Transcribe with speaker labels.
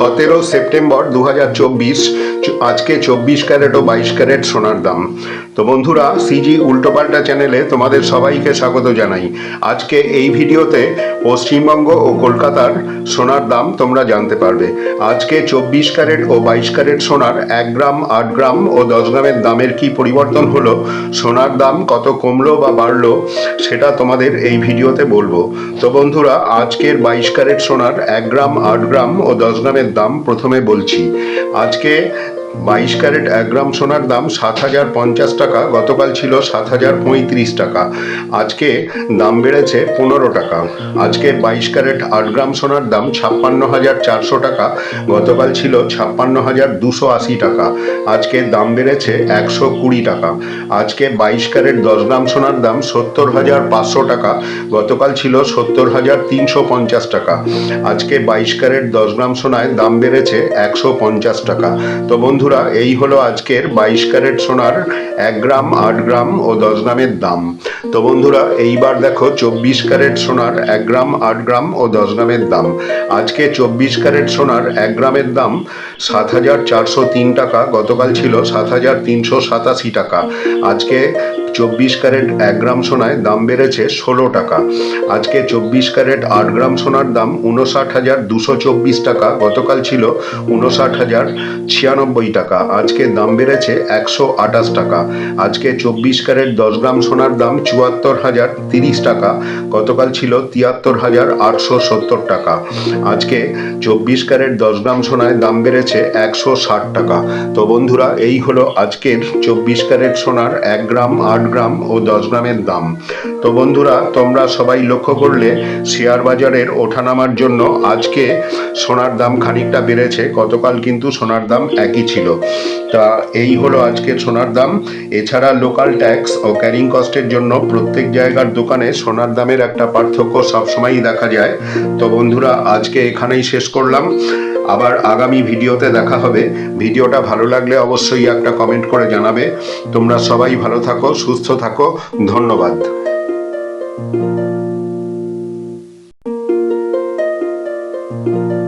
Speaker 1: সতেরো সেপ্টেম্বর দু হাজার চব্বিশ আজকে চব্বিশ ক্যারেট ও বাইশ ক্যারেট সোনার দাম। তো বন্ধুরা, সিজি উল্টোপাল্টা চ্যানেলে তোমাদের সবাইকে স্বাগত জানাই। আজকে এই ভিডিওতে পশ্চিমবঙ্গ ও কলকাতার সোনার দাম তোমরা জানতে পারবে। আজকে চব্বিশ ক্যারেট ও বাইশ ক্যারেট সোনার এক গ্রাম, আট গ্রাম ও দশ গ্রামের দামের কি পরিবর্তন হলো, সোনার দাম কত কমলো বা বাড়লো, সেটা তোমাদের এই ভিডিওতে বলব। তো বন্ধুরা, আজকের বাইশ ক্যারেট সোনার এক গ্রাম, আট গ্রাম ও দশ গ্রামের দাম প্রথমে বলছি। আজকে বাইশ ক্যারেট এক গ্রাম সোনার দাম সাত হাজার পঞ্চাশ টাকা, গতকাল ছিল সাত হাজার পঁয়ত্রিশ টাকা। আজকে দাম বেড়েছে পনেরো টাকা। আজকে বাইশ ক্যারেট আট গ্রাম সোনার দাম ছাপ্পান্ন হাজার চারশো টাকা, গতকাল ছিল ছাপ্পান্ন হাজার দুশো আশি টাকা। আজকে দাম বেড়েছে একশো কুড়ি টাকা। আজকে বাইশ ক্যারেট দশ গ্রাম সোনার দাম সত্তর হাজার পাঁচশো টাকা, গতকাল ছিল সত্তর হাজার তিনশো পঞ্চাশ টাকা। আজকে বাইশ ক্যারেট দশ গ্রাম সোনায় দাম বেড়েছে একশো পঞ্চাশ টাকা। তো বন্ধুরা, এই হলো আজকের বাইশ ক্যারেট সোনার এক গ্রাম, আট গ্রাম ও দশ গ্রামের দাম। তো বন্ধুরা, এইবার দেখো চব্বিশ ক্যারেট সোনার এক গ্রাম, আট গ্রাম ও দশ গ্রামের দাম। আজকে চব্বিশ ক্যারেট সোনার এক গ্রামের দাম সাত হাজার চারশো তিন টাকা, গতকাল ছিল সাত হাজার তিনশো সাতাশি টাকা। আজকে চব্বিশ ক্যারেট এক গ্রাম সোনায় দাম বেড়েছে ষোলো টাকা। আজকে চব্বিশ ক্যারেট আট গ্রাম সোনার দাম উনষাট হাজার দুশো চব্বিশ টাকা, গতকাল ছিল উনষাট হাজার ছিয়ানব্বই টাকা। আজকে দাম বেড়েছে একশো আঠাশ টাকা। আজকে চব্বিশ ক্যারেট দশ গ্রাম সোনার দাম চুয়াত্তর হাজার তিরিশ টাকা, গতকাল ছিল তিয়াত্তর হাজার আটশো সত্তর টাকা। আজকে চব্বিশ ক্যারেট দশ গ্রাম সোনায় দাম বেড়েছে একশো ষাট টাকা। তো বন্ধুরা, এই হলো আজকের চব্বিশ ক্যারেট সোনার এক গ্রাম আট গ্রাম ও দশ গ্রামের দাম। তো বন্ধুরা, তোমরা সবাই লক্ষ্য করলে শেয়ার বাজারের ওঠানামার জন্য আজকে সোনার দাম খানিকটা বেড়েছে। গতকাল কিন্তু সোনার দাম একই ছিল। তা এই হলো আজকের সোনার দাম। এছাড়া লোকাল ট্যাক্স ও ক্যারিং কস্টের জন্য প্রত্যেক জায়গার দোকানে সোনার দামের একটা পার্থক্য সবসময়ই দেখা যায়। তো বন্ধুরা, আজকে এখানেই শেষ করলাম। আবার আগামী ভিডিওতে দেখা হবে। ভিডিওটা ভালো লাগলে অবশ্যই একটা কমেন্ট করে জানাবে। তোমরা সবাই ভালো থাকো, সুস্থ থাকো। ধন্যবাদ। thank you